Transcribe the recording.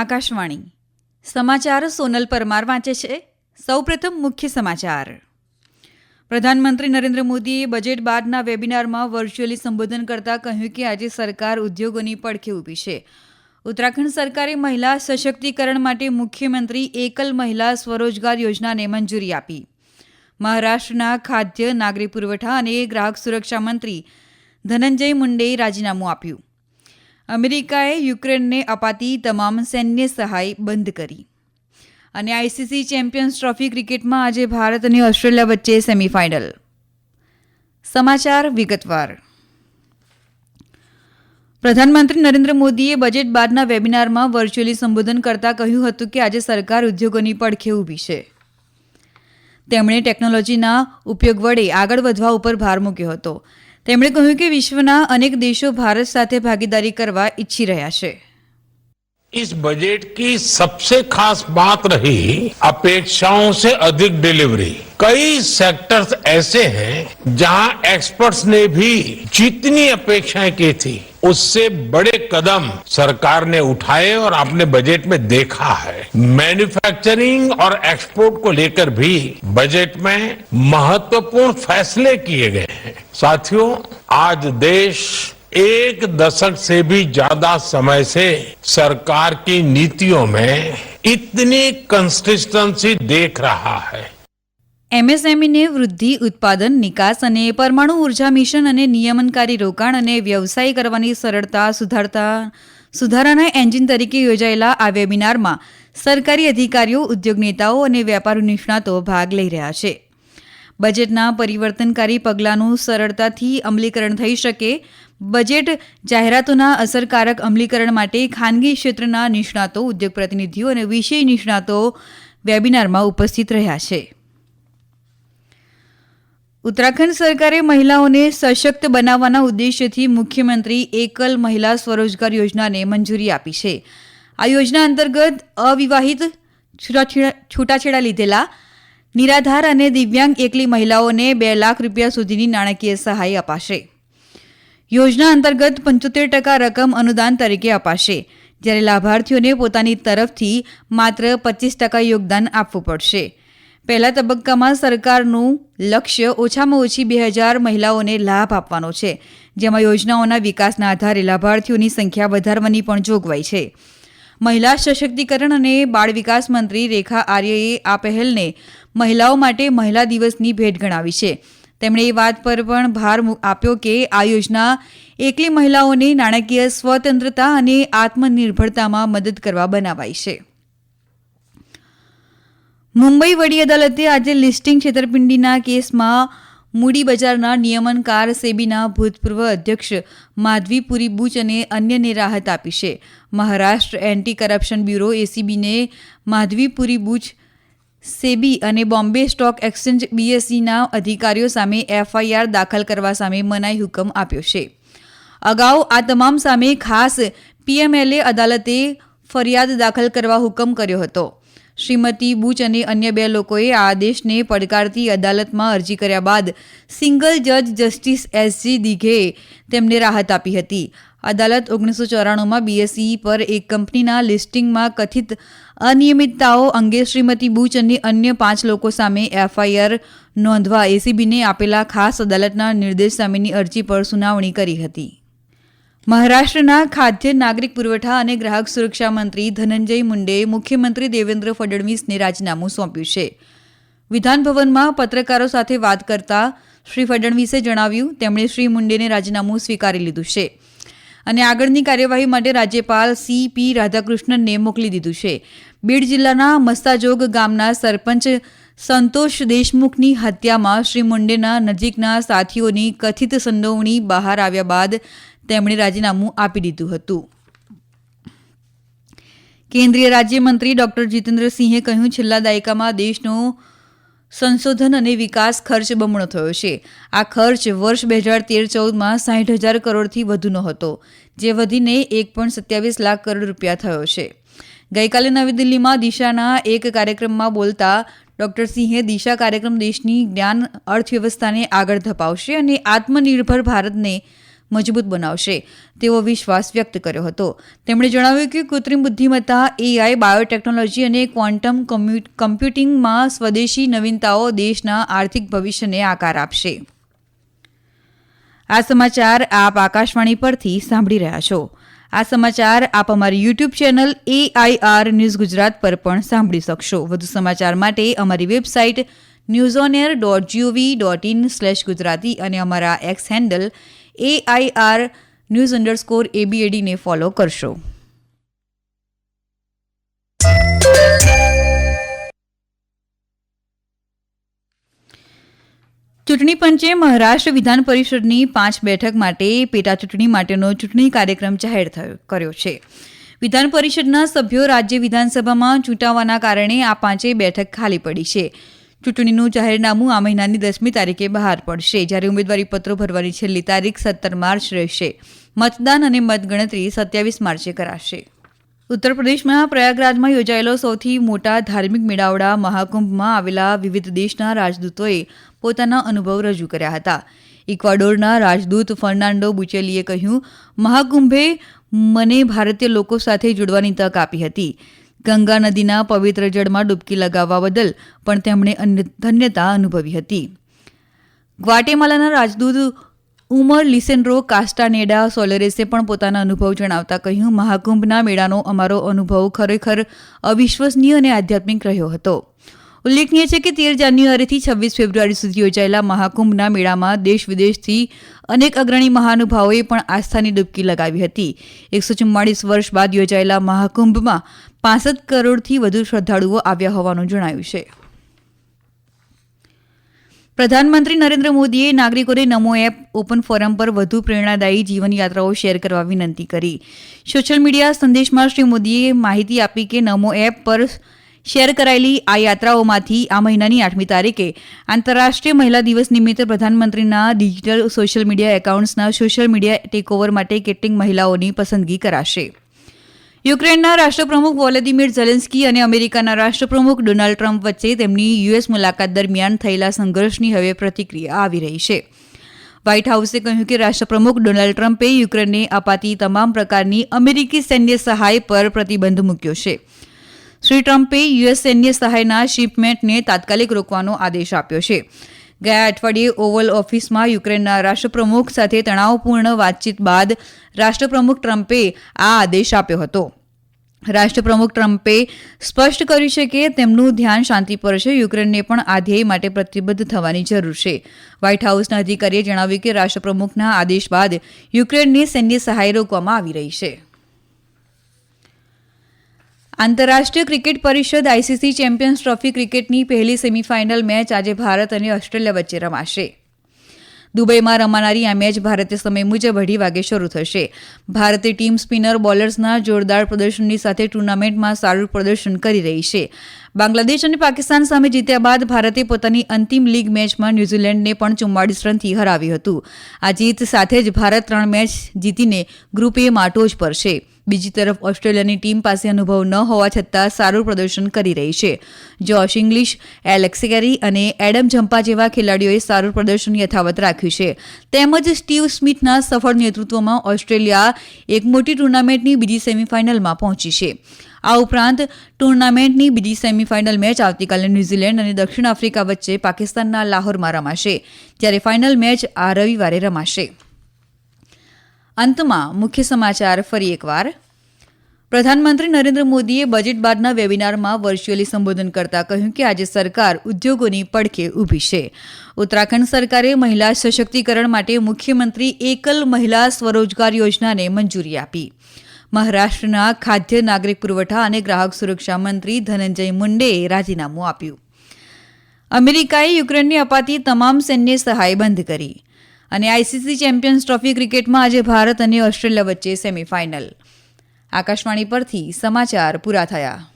આકાશવાણી. સમાચાર સોનલ પરમાર વાંચે છે. સૌપ્રથમ મુખ્ય સમાચાર. પ્રધાનમંત્રી નરેન્દ્ર મોદીએ બજેટ બાદના વેબિનારમાં વર્ચ્યુઅલી સંબોધન કરતા કહ્યું કે આજે સરકાર ઉદ્યોગોની પડખે ઊભી છે. ઉત્તરાખંડ સરકારે મહિલા સશક્તિકરણ માટે મુખ્યમંત્રી એકલ મહિલા સ્વરોજગાર યોજનાને મંજૂરી આપી. મહારાષ્ટ્રના ખાદ્ય નાગરિક પુરવઠા અને ગ્રાહક સુરક્ષા મંત્રી ધનંજય મુંડેએ રાજીનામું આપ્યું. અમેરિકાએ યુક્રેનને અપાતી તમામ સૈન્ય સહાય બંધ કરી. અને આઈસીસી ચેમ્પિયન્સ ટ્રોફી ક્રિકેટમાં આજે ભારત અને ઓસ્ટ્રેલિયા વચ્ચે સેમીફાઇનલ. સમાચાર વિગતવાર. પ્રધાનમંત્રી નરેન્દ્ર મોદીએ બજેટ બાદના વેબિનારમાં વર્ચ્યુઅલી સંબોધન કરતા કહ્યું હતું કે આજે સરકાર ઉદ્યોગોની પડખે ઊભી છે. તેમણે ટેકનોલોજીના ઉપયોગ વડે આગળ વધવા ઉપર ભાર મૂક્યો હતો. તેમણે કહ્યું કે વિશ્વના અનેક દેશો ભારત સાથે ભાગીદારી કરવા ઈચ્છી રહ્યા છે. इस बजट की सबसे खास बात रही अपेक्षाओं से अधिक डिलीवरी। कई सेक्टर्स ऐसे हैं जहाँ एक्सपर्ट्स ने भी जितनी अपेक्षाएँ की थी, उससे बड़े कदम सरकार ने उठाए और आपने बजट में देखा है। मैन्युफैक्चरिंग और एक्सपोर्ट को लेकर भी बजट में महत्वपूर्ण फैसले किए गए हैं। साथियों, आज देश एक दशक से भी ज्यादा समय से सरकार की नीतियों में इतनी कंसिस्टेंसी देख रहा है એમએસએમઈને વૃદ્ધિ ઉત્પાદન નિકાસ અને પરમાણુ ઉર્જા મિશન અને નિયમનકારી રોકાણ અને વ્યવસાય કરવાની સરળતા સુધારતા સુધારાના એન્જિન તરીકે યોજાયેલા આ વેબિનારમાં સરકારી અધિકારીઓ ઉદ્યોગ નેતાઓ અને વેપાર નિષ્ણાતો ભાગ લઈ રહ્યા છે બજેટના પરિવર્તનકારી પગલાંનું સરળતાથી અમલીકરણ થઈ શકે. બજેટ જાહેરાતોના અસરકારક અમલીકરણ માટે ખાનગી ક્ષેત્રના નિષ્ણાતો, ઉદ્યોગ પ્રતિનિધિઓ અને વિષય નિષ્ણાતો વેબિનારમાં ઉપસ્થિત રહ્યા છે. ઉત્તરાખંડ સરકારે મહિલાઓને સશક્ત બનાવવાના ઉદ્દેશ્યથી મુખ્યમંત્રી એકલ મહિલા સ્વરોજગાર યોજનાને મંજૂરી આપી છે. આ યોજના અંતર્ગત અવિવાહિત છૂટાછેડા લીધેલા નિરાધાર અને દિવ્યાંગ એકલી મહિલાઓને બે લાખ રૂપિયા સુધીની નાણાકીય સહાય અપાશે. યોજના અંતર્ગત પંચોતેર ટકા રકમ અનુદાન તરીકે અપાશે, જ્યારે લાભાર્થીઓને પોતાની તરફથી માત્ર પચીસ ટકા યોગદાન આપવું પડશે. પહેલા તબક્કામાં સરકારનું લક્ષ્ય ઓછામાં ઓછી બે હજાર મહિલાઓને લાભ આપવાનો છે, જેમાં યોજનાઓના વિકાસના આધારે લાભાર્થીઓની સંખ્યા વધારવાની પણ જોગવાઈ છે. મહિલા સશક્તિકરણ અને બાળ વિકાસ મંત્રી રેખા આર્યએ આ પહેલને મહિલાઓ માટે મહિલા દિવસની ભેટ ગણાવી છે. તેમણે એ વાત પર પણ ભાર આપ્યો કે આ યોજના એકલી મહિલાઓને નાણાકીય સ્વતંત્રતા અને આત્મનિર્ભરતામાં મદદ કરવા બનાવાઈ છે. મુંબઈ વડી અદાલતે આજે લિસ્ટિંગ છેતરપિંડીના કેસમાં મૂડી બજારના નિયમનકાર સેબીના ભૂતપૂર્વ અધ્યક્ષ માધવીપુરી બુચ અને અન્યને રાહત આપી છે. મહારાષ્ટ્ર એન્ટી કરપ્શન બ્યુરો એસીબીને માધવીપુરી બુચ, સેબી અને બોમ્બે સ્ટોક એક્સચેન્જ બીએસસીના અધિકારીઓ સામે એફઆઈઆર દાખલ કરવા સામે મનાઈ હુકમ આપ્યો છે. અગાઉ આ તમામ સામે ખાસ પીએમએલએ અદાલતે ફરિયાદ દાખલ કરવા હુકમ કર્યો હતો. શ્રીમતી બુચ અને અન્ય બે લોકોએ આ આદેશને પડકારતી અદાલતમાં અરજી કર્યા બાદ સિંગલ જજ જસ્ટિસ એસજી દિઘેએ તેમને રાહત આપી હતી. અદાલત ઓગણીસો ચોરાણુંમાં બીએસઈ પર એક કંપનીના લિસ્ટિંગમાં કથિત અનિયમિતતાઓ અંગે શ્રીમતી બુચ અને અન્ય પાંચ લોકો સામે એફઆઈઆર નોંધવા એસીબીને આપેલા ખાસ અદાલતના નિર્દેશ સામેની અરજી પર સુનાવણી કરી હતી. મહારાષ્ટ્રના ખાદ્ય નાગરિક પુરવઠા અને ગ્રાહક સુરક્ષા મંત્રી ધનંજય મુંડેએ મુખ્યમંત્રી દેવેન્દ્ર ફડણવીસને રાજીનામું સોંપ્યું છે. વિધાનભવનમાં પત્રકારો સાથે વાત કરતા શ્રી ફડણવીસે જણાવ્યું, તેમણે શ્રી મુંડેને રાજીનામું સ્વીકારી લીધું છે અને આગળની કાર્યવાહી માટે રાજ્યપાલ સી. પી. રાધાકૃષ્ણનને મોકલી દીધું છે. બીડ જિલ્લાના મસ્તાજોગ ગામના સરપંચ સંતોષ દેશમુખની હત્યામાં શ્રી મુંડેના નજીકના સાથીઓની કથિત સંડોવણી બહાર આવ્યા બાદ તેમણે રાજીનામું આપી દીધું હતું. કેન્દ્રીય રાજ્યમંત્રી ડોક્ટર જીતેન્દ્રસિંહે કહ્યું, છેલ્લા દાયકામાં દેશનો સંશોધન અને વિકાસ ખર્ચ બમણો થયો છે. આ ખર્ચ વર્ષ બે હજાર તેર ચૌદમાં સાઠ હજાર કરોડથી વધુનો હતો જે વધીને એક પોઈન્ટ સત્યાવીસ લાખ કરોડ રૂપિયા થયો છે. ગઈકાલે નવી દિલ્હીમાં દિશાના એક કાર્યક્રમમાં બોલતા ડોક્ટર સિંહે દિશા કાર્યક્રમ દેશની જ્ઞાન અર્થવ્યવસ્થાને આગળ ધપાવશે અને આત્મનિર્ભર ભારતને મજબૂત બનાવશે, તેવો વિશ્વાસ વ્યક્ત કર્યો હતો. તેમણે જણાવ્યું કે કૃત્રિમ બુદ્ધિમત્તા એઆઈ બાયોટેકનોલોજી અને ક્વોન્ટમ કમ્પ્યુટિંગમાં સ્વદેશી નવીનતાઓ દેશના આર્થિક ભવિષ્યને આકાર આપશે. આ સમાચાર આપ આકાશવાણી પરથી સાંભળી રહ્યા છો. આ સમાચાર આપ અમારી YouTube channel AIR news Gujarat પર પણ સાંભળી શકશો. વધુ સમાચાર માટે અમારી website news on air dot G O V dot in slash Gujarati અને અમારા X handle AIR news underscore A B A D follow કરશો. ચૂંટણી પંચે મહારાષ્ટ્ર વિધાન પરિષદની પાંચ બેઠક માટે પેટા ચૂંટણી માટેનો ચૂંટણી કાર્યક્રમ જાહેર થયો, કર્યો છે. વિધાન પરિષદના સભ્યો રાજ્ય વિધાનસભામાં ચૂંટાવાના કારણે આ પાંચેય બેઠક ખાલી પડી છે. ચૂંટણીનું જાહેરનામું આ મહિનાની દસમી તારીખે બહાર પડશે. જ્યારે ઉમેદવારી પત્રો ભરવાની છેલ્લી તારીખ સત્તર માર્ચ રહેશે. મતદાન અને મતગણતરી સત્યાવીસ માર્ચે કરાશે. ઉત્તર પ્રદેશમાં પ્રયાગરાજમાં યોજાયેલો સૌથી મોટા ધાર્મિક મેળાવડા મહાકુંભમાં આવેલા વિવિધ દેશના રાજદૂતોએ પોતાના અનુભવ રજૂ કર્યા હતા. ઇક્વાડોરના રાજદૂત ફર્નાન્ડો બુચેલીએ કહ્યું, મહાકુંભે મને ભારતીય લોકો સાથે જોડવાની તક આપી હતી. ગંગા નદીના પવિત્ર જળમાં ડૂબકી લગાવવા બદલ પણ તેમણે ધન્યતા અનુભવી હતી. ગ્વાટેમાલાના રાજદૂત ઉમર લિસેન્ડ્રો કાસ્ટાનેડા સોલેરેસે પણ પોતાના અનુભવ જણાવતા કહ્યું, મહાકુંભના મેળાનો અમારો અનુભવ ખરેખર અવિશ્વસનીય અને આધ્યાત્મિક રહ્યો હતો. ઉલ્લેખનીય છે કે તેર જાન્યુઆરીથી છવ્વીસ ફેબ્રુઆરી સુધી યોજાયેલા મહાકુંભના મેળામાં દેશ વિદેશથી અનેક અગ્રણી મહાનુભાવોએ પણ આસ્થાની ડૂબકી લગાવી હતી. એકસો ચુમ્માળીસ વર્ષ બાદ યોજાયેલા મહાકુંભમાં પાસઠ કરોડથી વધુ શ્રદ્ધાળુઓ આવ્યા હોવાનું જણાયું છે. પ્રધાનમંત્રી નરેન્દ્ર મોદીએ નાગરિકોને નમો એપ, ઓપન ફોરમ પર વધુ પ્રેરણાદાયી જીવનયાત્રાઓ શેર કરવા વિનંતી કરી. સોશિયલ મીડિયા સંદેશમાં શ્રી મોદીએ માહિતી આપી કે નમો એપ પર શેર કરાયેલી આ યાત્રાઓમાંથી આ મહિનાની આઠમી તારીખે આંતરરાષ્ટ્રીય મહિલા દિવસ નિમિત્તે પ્રધાનમંત્રીના ડિજિટલ સોશિયલ મીડિયા એકાઉન્ટ્સના સોશિયલ મીડિયા ટેકઓવર માટે કેટલીક મહિલાઓની પસંદગી કરાશે. યુક્રેનના રાષ્ટ્રપ્રમુખ વોલેદિમીર ઝેલેન્સ્કી અને અમેરિકાના રાષ્ટ્રપ્રમુખ ડોનાલ્ડ ટ્રમ્પ વચ્ચે તેમની યુએસ મુલાકાત દરમિયાન થયેલા સંઘર્ષની હવે પ્રતિક્રિયા આવી રહી છે. વ્હાઇટ હાઉસે કહ્યું કે રાષ્ટ્રપ્રમુખ ડોનાલ્ડ ટ્રમ્પે યુક્રેનને અપાતી તમામ પ્રકારની અમેરિકી સૈન્ય સહાય પર પ્રતિબંધ મૂક્યો છે. શ્રી ટ્રમ્પે યુએસ સૈન્ય સહાયના શિપમેન્ટને તાત્કાલિક રોકવાનો આદેશ આપ્યો છે. ગયા અઠવાડિયે ઓવલ ઓફિસમાં યુક્રેનના રાષ્ટ્રપ્રમુખ સાથે તણાવપૂર્ણ વાતચીત બાદ રાષ્ટ્રપ્રમુખ ટ્રમ્પે આ આદેશ આપ્યો હતો. રાષ્ટ્રપ્રમુખ ટ્રમ્પે સ્પષ્ટ કર્યું છે કે તેમનું ધ્યાન શાંતિ પર છે. યુક્રેનને પણ આ ધ્યેય માટે પ્રતિબદ્ધ થવાની જરૂર છે. વ્હાઇટ હાઉસના અધિકારીએ જણાવ્યું કે રાષ્ટ્રપ્રમુખના આદેશ બાદ યુક્રેનની સૈન્ય સહાય રોકવામાં આવી રહી છે. આંતરરાષ્ટ્રીય ક્રિકેટ પરિષદ આઈસીસી ચેમ્પિયન્સ ટ્રોફી ક્રિકેટની પહેલી સેમીફાઇનલ મેચ આજે ભારત અને ઓસ્ટ્રેલિયા વચ્ચે રમાશે. દુબઈમાં રમાનારી આ મેચ ભારતીય સમય મુજબ અઢી વાગે શરૂ થશે. ભારતીય ટીમ સ્પિનર, બોલર્સના જોરદાર પ્રદર્શનની સાથે ટુર્નામેન્ટમાં સારું પ્રદર્શન કરી રહી છે. બાંગ્લાદેશ અને પાકિસ્તાન સામે જીત્યા બાદ ભારતે પોતાની અંતિમ લીગ મેચમાં ન્યૂઝીલેન્ડને પણ ચુમ્માળીસ રનથી હરાવ્યું હતું. આ જીત સાથે જ ભારત ત્રણ મેચ જીતીને ગ્રુપ એ માં ટોચ પર છે. બીજી તરફ ઓસ્ટ્રેલિયાની ટીમ પાસે અનુભવ ન હોવા છતાં સારું પ્રદર્શન કરી રહી છે. જોશ ઇંગ્લિશ, એલેક્સ કેરી અને એડમ જમ્પા જેવા ખેલાડીઓએ સારું પ્રદર્શન યથાવત રાખ્યું છે. તેમજ સ્ટીવ સ્મિથના સફળ નેતૃત્વમાં ઓસ્ટ્રેલિયા એક મોટી ટુર્નામેન્ટની બીજી સેમીફાઇનલમાં પહોંચી છે. આ ઉપરાંત ટુર્નામેન્ટની બીજી સેમીફાઇનલ મેચ આવતીકાલે ન્યૂઝીલેન્ડ અને દક્ષિણ આફ્રિકા વચ્ચે પાકિસ્તાનના લાહોરમાં રમાશે, જ્યારે ફાઇનલ મેચ આ રવિવારે રમાશે. અંતમાં મુખ્ય સમાચાર ફરી એકવાર. પ્રધાનમંત્રી નરેન્દ્ર મોદીએ બજેટ બાદના વેબિનારમાં વર્ચ્યુઅલી સંબોધન કરતા કહ્યું કે આજે સરકાર ઉદ્યોગોની પડખે ઊભી છે. ઉત્તરાખંડ સરકારે મહિલા સશક્તિકરણ માટે મુખ્યમંત્રી એકલ મહિલા સ્વરોજગાર યોજનાને મંજૂરી આપી. મહારાષ્ટ્રના ખાદ્ય નાગરિક પુરવઠા અને ગ્રાહક સુરક્ષા મંત્રી ધનંજય મુંડેએ રાજીનામું આપ્યું. અમેરિકાએ યુક્રેનને અપાતી તમામ સૈન્ય સહાય બંધ કરી. અને આઈસીસી ચેમ્પિયન્સ ટ્રોફી ક્રિકેટમાં આજે ભારત અને ઓસ્ટ્રેલિયા વચ્ચે સેમીફાઇનલ. આકાશવાણી પરથી સમાચાર પૂરા થયા.